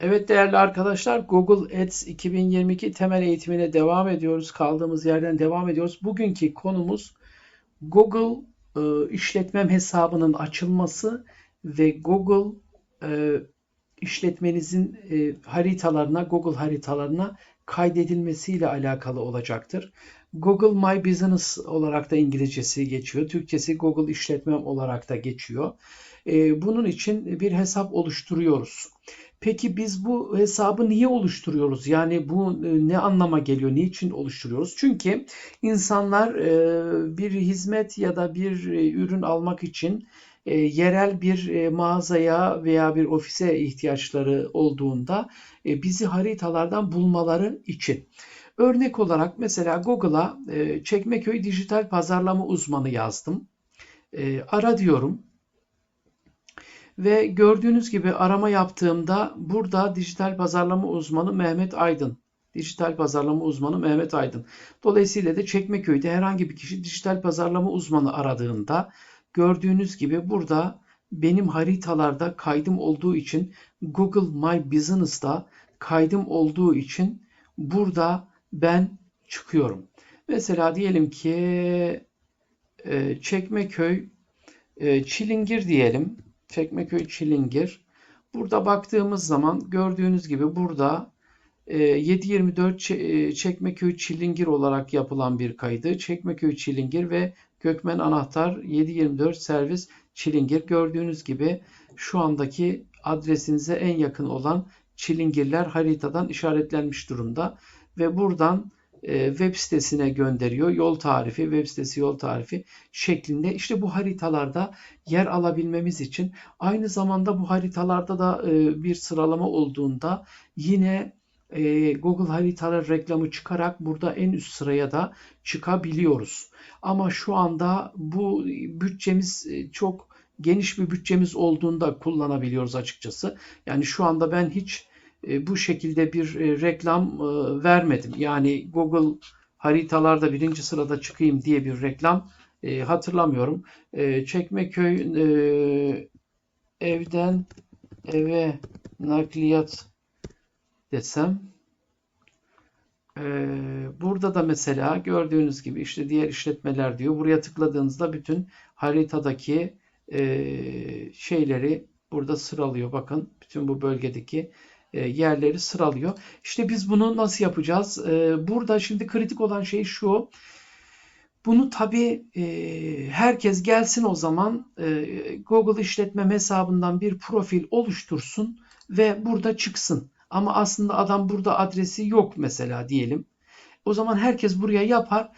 Evet değerli arkadaşlar Google Ads 2022 temel eğitimine devam ediyoruz. Kaldığımız yerden devam ediyoruz. Bugünkü konumuz Google e, işletmem hesabının açılması ve Google e, işletmenizin e, haritalarına, Google haritalarına kaydedilmesiyle alakalı olacaktır. Google My Business olarak da İngilizcesi geçiyor. Türkçesi Google işletmem olarak da geçiyor. E, bunun için bir hesap oluşturuyoruz. Peki biz bu hesabı niye oluşturuyoruz? Yani bu e, ne anlama geliyor? Niçin oluşturuyoruz? Çünkü insanlar e, bir hizmet ya da bir e, ürün almak için yerel bir mağazaya veya bir ofise ihtiyaçları olduğunda bizi haritalardan bulmaları için. Örnek olarak mesela Google'a Çekmeköy Dijital Pazarlama Uzmanı yazdım. Ara diyorum. Ve gördüğünüz gibi arama yaptığımda burada dijital pazarlama uzmanı Mehmet Aydın. Dijital pazarlama uzmanı Mehmet Aydın. Dolayısıyla da Çekmeköy'de herhangi bir kişi dijital pazarlama uzmanı aradığında gördüğünüz gibi burada benim haritalarda kaydım olduğu için Google My Business'ta kaydım olduğu için burada ben çıkıyorum. Mesela diyelim ki Çekmeköy Çilingir diyelim. Çekmeköy Çilingir. Burada baktığımız zaman gördüğünüz gibi burada 724 e, e, Çekmeköy Çilingir olarak yapılan bir kaydı. Çekmeköy Çilingir ve Gökmen Anahtar 724 servis Çilingir. Gördüğünüz gibi şu andaki adresinize en yakın olan Çilingirler haritadan işaretlenmiş durumda. Ve buradan web sitesine gönderiyor. Yol tarifi, web sitesi yol tarifi şeklinde. İşte bu haritalarda yer alabilmemiz için aynı zamanda bu haritalarda da e, bir sıralama olduğunda yine e, Google haritalar reklamı çıkarak burada en üst sıraya da çıkabiliyoruz. Ama şu anda bu bütçemiz çok geniş bir bütçemiz olduğunda kullanabiliyoruz açıkçası. Yani şu anda ben hiç e, bu şekilde bir e, reklam e, vermedim. Yani Google haritalarda birinci sırada çıkayım diye bir reklam hatırlamıyorum. Çekmeköy evden eve nakliyat desem burada da mesela gördüğünüz gibi işte diğer işletmeler diyor. Buraya tıkladığınızda bütün haritadaki şeyleri burada sıralıyor. Bakın bütün bu bölgedeki e, yerleri sıralıyor. İşte biz bunu nasıl yapacağız? E, burada şimdi kritik olan şey şu. Bunu tabii e, herkes gelsin o zaman Google işletme hesabından bir profil oluştursun ve burada çıksın. Ama aslında adam burada adresi yok mesela diyelim. O zaman herkes buraya yapar.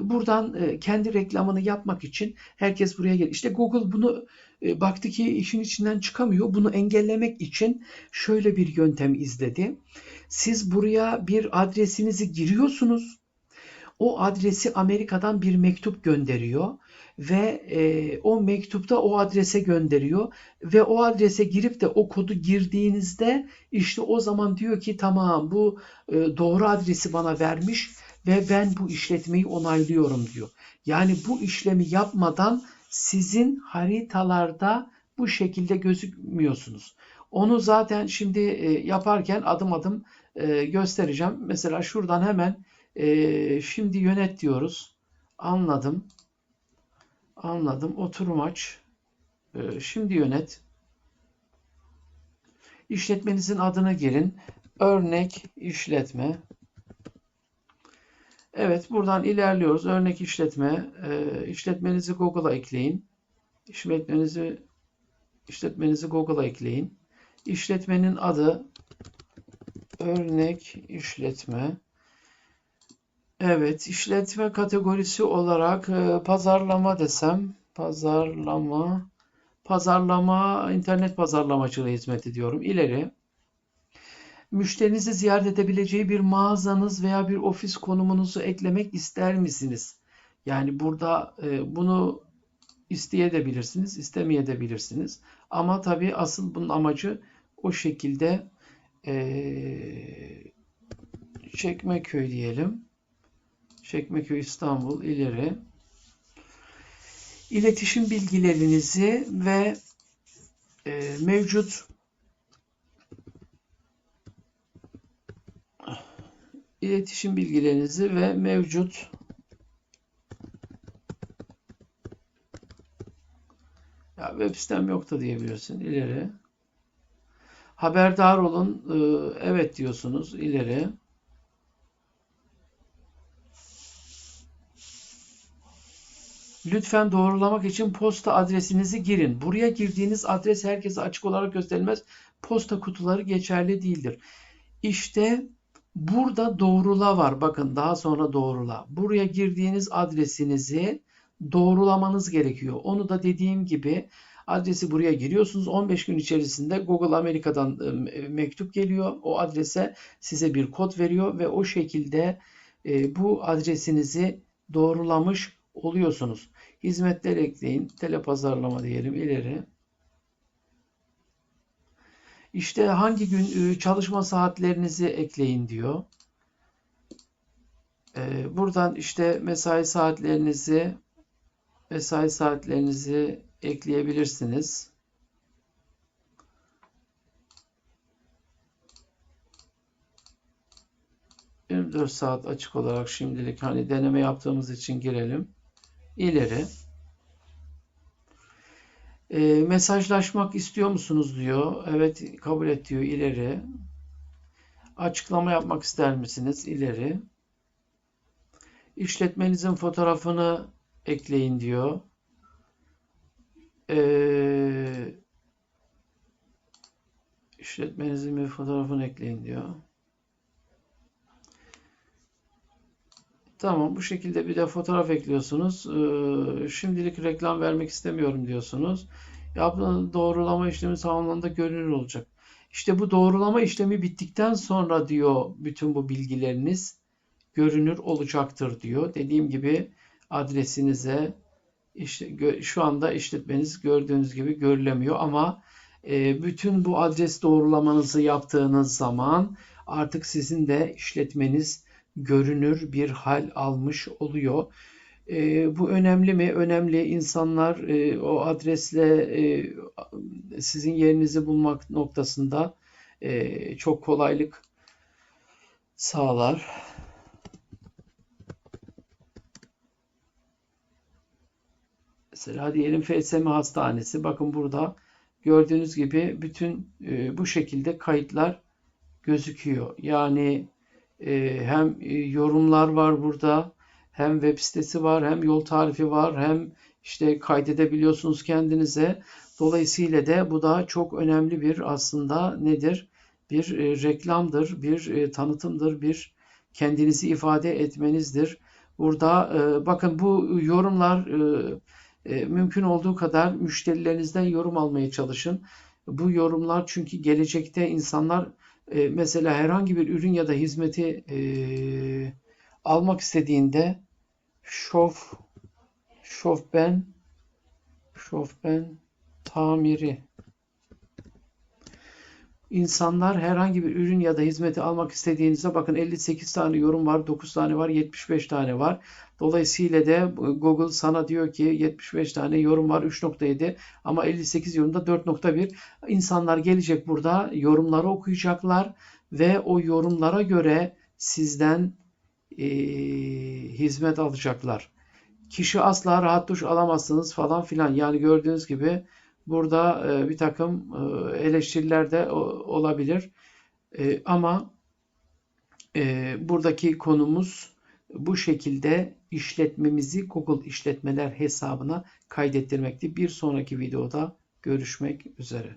buradan kendi reklamını yapmak için herkes buraya gelir. İşte Google bunu e, baktı ki işin içinden çıkamıyor. Bunu engellemek için şöyle bir yöntem izledi. Siz buraya bir adresinizi giriyorsunuz. O adresi Amerika'dan bir mektup gönderiyor ve e, o mektupta o adrese gönderiyor ve o adrese girip de o kodu girdiğinizde işte o zaman diyor ki tamam bu e, doğru adresi bana vermiş ve ben bu işletmeyi onaylıyorum diyor. Yani bu işlemi yapmadan sizin haritalarda bu şekilde gözükmüyorsunuz. Onu zaten şimdi e, yaparken adım adım e, göstereceğim. Mesela şuradan hemen e, şimdi yönet diyoruz. Anladım. Anladım. Oturum aç. Şimdi yönet. İşletmenizin adını girin. Örnek işletme. Evet buradan ilerliyoruz. Örnek işletme. E, işletmenizi Google'a ekleyin. İşletmenizi işletmenizi Google'a ekleyin. İşletmenin adı örnek işletme. Evet, işletme kategorisi olarak e, pazarlama desem, pazarlama, pazarlama, internet pazarlamacılığı hizmeti diyorum. İleri müşterinizi ziyaret edebileceği bir mağazanız veya bir ofis konumunuzu eklemek ister misiniz? Yani burada e, bunu isteyebilirsiniz, istemeyebilirsiniz. Ama tabii asıl bunun amacı o şekilde e, Çekmeköy diyelim. Çekmeköy İstanbul ileri. İletişim bilgilerinizi ve e, mevcut iletişim bilgilerinizi ve mevcut ya web sitem yok da diyebilirsin ileri haberdar olun e, evet diyorsunuz ileri Lütfen doğrulamak için posta adresinizi girin. Buraya girdiğiniz adres herkese açık olarak gösterilmez. Posta kutuları geçerli değildir. İşte burada doğrula var. Bakın daha sonra doğrula. Buraya girdiğiniz adresinizi doğrulamanız gerekiyor. Onu da dediğim gibi adresi buraya giriyorsunuz. 15 gün içerisinde Google Amerika'dan e, mektup geliyor. O adrese size bir kod veriyor ve o şekilde e, bu adresinizi doğrulamış oluyorsunuz. Hizmetler ekleyin. Telepazarlama diyelim ileri. İşte hangi gün e, çalışma saatlerinizi ekleyin diyor. E, buradan işte mesai saatlerinizi mesai saatlerinizi ekleyebilirsiniz. ...24 saat açık olarak şimdilik hani deneme yaptığımız için girelim. İleri. E, mesajlaşmak istiyor musunuz diyor. Evet kabul et diyor. İleri. Açıklama yapmak ister misiniz? İleri. İşletmenizin fotoğrafını ekleyin diyor. Ee, işletmenizin bir fotoğrafını ekleyin diyor. Tamam bu şekilde bir de fotoğraf ekliyorsunuz. Ee, şimdilik reklam vermek istemiyorum diyorsunuz. Yaptığınız doğrulama işlemi tamamlandı görünür olacak. İşte bu doğrulama işlemi bittikten sonra diyor bütün bu bilgileriniz görünür olacaktır diyor. Dediğim gibi adresinize işte şu anda işletmeniz gördüğünüz gibi görülemiyor ama e, bütün bu adres doğrulamanızı yaptığınız zaman artık sizin de işletmeniz görünür bir hal almış oluyor. E, bu önemli mi? Önemli. İnsanlar e, o adresle e, sizin yerinizi bulmak noktasında e, çok kolaylık sağlar. Mesela diyelim FSM Hastanesi. Bakın burada gördüğünüz gibi bütün e, bu şekilde kayıtlar gözüküyor. Yani hem e, yorumlar var burada, hem web sitesi var, hem yol tarifi var, hem işte kaydedebiliyorsunuz kendinize. Dolayısıyla da bu da çok önemli bir aslında nedir? Bir e, reklamdır, bir e, tanıtımdır, bir kendinizi ifade etmenizdir. Burada bakın bu yorumlar mümkün olduğu kadar müşterilerinizden yorum almaya çalışın. Bu yorumlar çünkü gelecekte insanlar e, mesela herhangi bir ürün ya da hizmeti e, almak istediğinde şof şofben şofben tamiri İnsanlar herhangi bir ürün ya da hizmeti almak istediğinizde bakın 58 tane yorum var, 9 tane var, 75 tane var. Dolayısıyla da Google sana diyor ki 75 tane yorum var 3.7 ama 58 yorumda 4.1. İnsanlar gelecek burada yorumları okuyacaklar ve o yorumlara göre sizden e, hizmet alacaklar. Kişi asla rahat duş alamazsınız falan filan. Yani gördüğünüz gibi Burada e, bir takım e, eleştiriler de olabilir. E, ama buradaki konumuz bu şekilde işletmemizi Google işletmeler hesabına kaydettirmekti. Bir sonraki videoda görüşmek üzere.